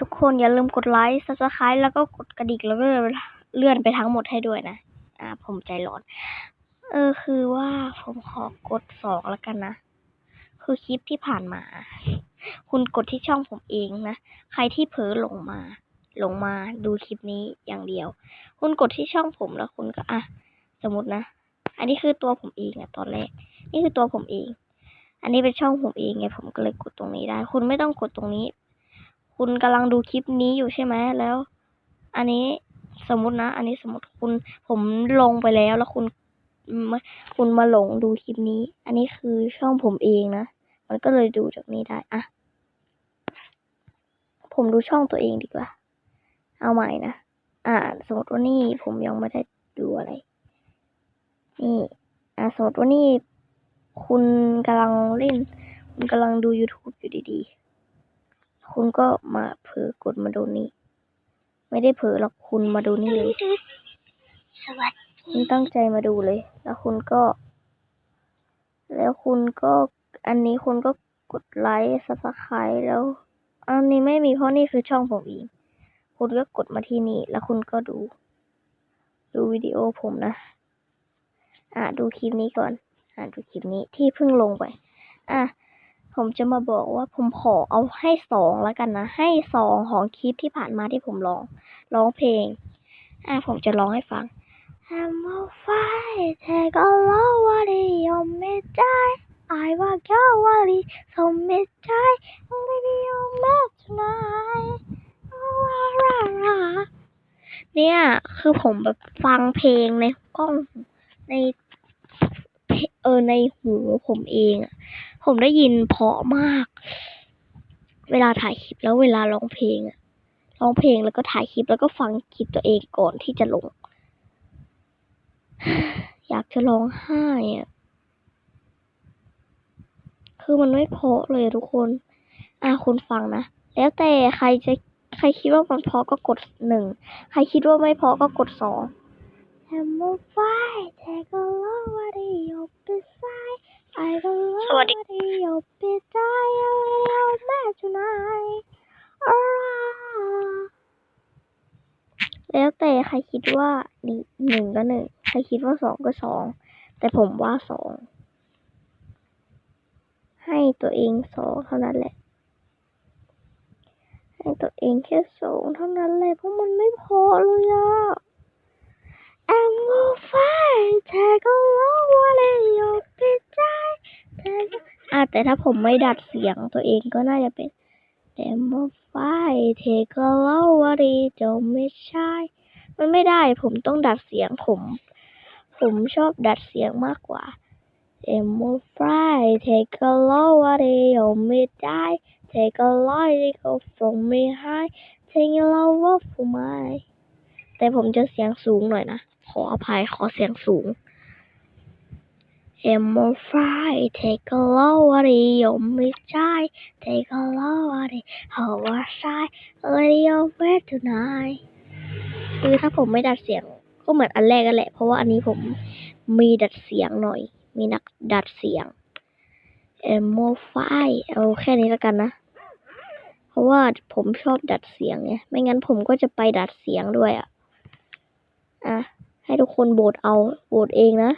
ทุกคนอย่าลืมกดไลค์ subscribe แล้วก็กดกระดิ่งแล้วก็เลื่อนไปทั้งหมดให้ด้วยนะ อ่า ผมใจร้อน เออคือว่าผมขอกดสองแล้วกันนะ คือคลิปที่ผ่านมา คุณกดที่ช่องผมเองนะ ใครที่เผลอหลงมา หลงมาดูคลิปนี้อย่างเดียว คุณกดที่ช่องผมแล้วคุณก็อะสมมตินะ อันนี้คือตัวผมเองอะตอนแรก นี่คือตัวผมเอง อันนี้เป็นช่องผมเองไงผมก็เลยกดตรงนี้ได้ คุณไม่ต้องกดตรงนี้ คุณกำลังดูคลิปนี้อยู่ใช่ไหมแล้ว อันนี้สมมตินะ อันนี้สมมติคุณผมลงไปแล้วแล้วคุณมาคุณมาหลงดูคลิปนี้ อันนี้คือช่องผมเองนะ มันก็เลยดูจากนี้ได้อะผมดูช่องตัวเองดีกว่า เอาใหม่นะ อ่า สมมติว่านี่ผมยังไม่ได้ดูอะไร นี่ อ่าสมมติว่านี่ คุณกำลังเล่น คุณกำลังดู YouTube อยู่ดีๆ คุณก็มาเผลอกดมาดูนี่ ไม่ได้เผลอหรอกคุณมาดูนี่เลย สวัสดีคุณตั้งใจมาดูเลย แล้วคุณก็ แล้วคุณก็อันนี้คุณก็กดไลค์ซับสไครต์แล้ว อันนี้ไม่มีเพราะนี่คือช่องผมเองคุณก็กดมาที่นี่ แล้วคุณก็ดู ดูวิดีโอผมนะ อะดูคลิปนี้ก่อน อะดูคลิปนี้ที่เพิ่งลงไป อะ ผมจะมาบอกว่าผมขอเอาให้สองแล้วกันนะ ให้สองของคลิปที่ผ่านมาที่ผมร้องร้องเพลง อะผมจะร้องให้ฟัง I'm a fight เธอก็รู้ว่าดียอมไม่ได้ไอ้ว่าแค่ว่าดีทนไม่ได้ไม่ได้ยอมแม้ tonight เนี่ย คือผมแบบฟังเพลงในกล้องใน เออในหูผมเองอะ ผมได้ยินเพาะมาก เวลาถ่ายคลิปแล้วเวลาร้องเพลงอะร้องเพลงแล้วก็ถ่ายคลิปแล้วก็ฟังคลิปตัวเองก่อนที่จะลง อยากจะร้องไห้อะคือมันไม่เพาะเลยทุกคน อะคุณฟังนะ แล้วแต่ใครจะใครคิดว่ามันเพาะก็กดหนึ่ง ใครคิดว่าไม่เพาะก็กดสองแฮมเมอร์ไฟเสวัสดีแล้วแต่ใครคิดว่าหนึ่งก็หนึ่งใครคิดว่าสองก็สองแต่ผมว่าสองให้ตัวเองสองเท่านั้นแหละ ให้ตัวเองแค่สองเท่านั้นเลยเพราะมันไม่พอเลยอะ I'm gonna fight เธอก็รู้ว่าเลยยกไปได้เธ อะแต่ถ้าผมไม่ดัดเสียงตัวเองก็น่าจะเป็น I'm a fight เธอก็รู้ว่าดีจะไม่ใช่ มันไม่ได้ผมต้องดัดเสียงผม ผมชอบดัดเสียงมากกว่า I'm a fight เธอก็รู้ว่าดีจะไม่ได้ Take a light go from me high Take a love up for my แต่ผมจะเสียงสูงหน่อยนะ ขออภัยขอเสียงสูง I'm a fly Take a lowery ยมไม่ใช่ Take a lowery How was I Lady of where tonight คือถ้าผมไม่ดัดเสียงก็เหมือนอันแรกกันแหละ เพราะว่าอันนี้ผมมีดัดเสียงหน่อย มีนักดัดเสียง I'm a fly เอาแค่นี้แล้วกันนะ เพราะว่าผมชอบดัดเสียงไง ไม่งั้นผมก็จะไปดัดเสียงด้วยอะ อะ ให้ทุกคนโบทเอา โบทเองนะ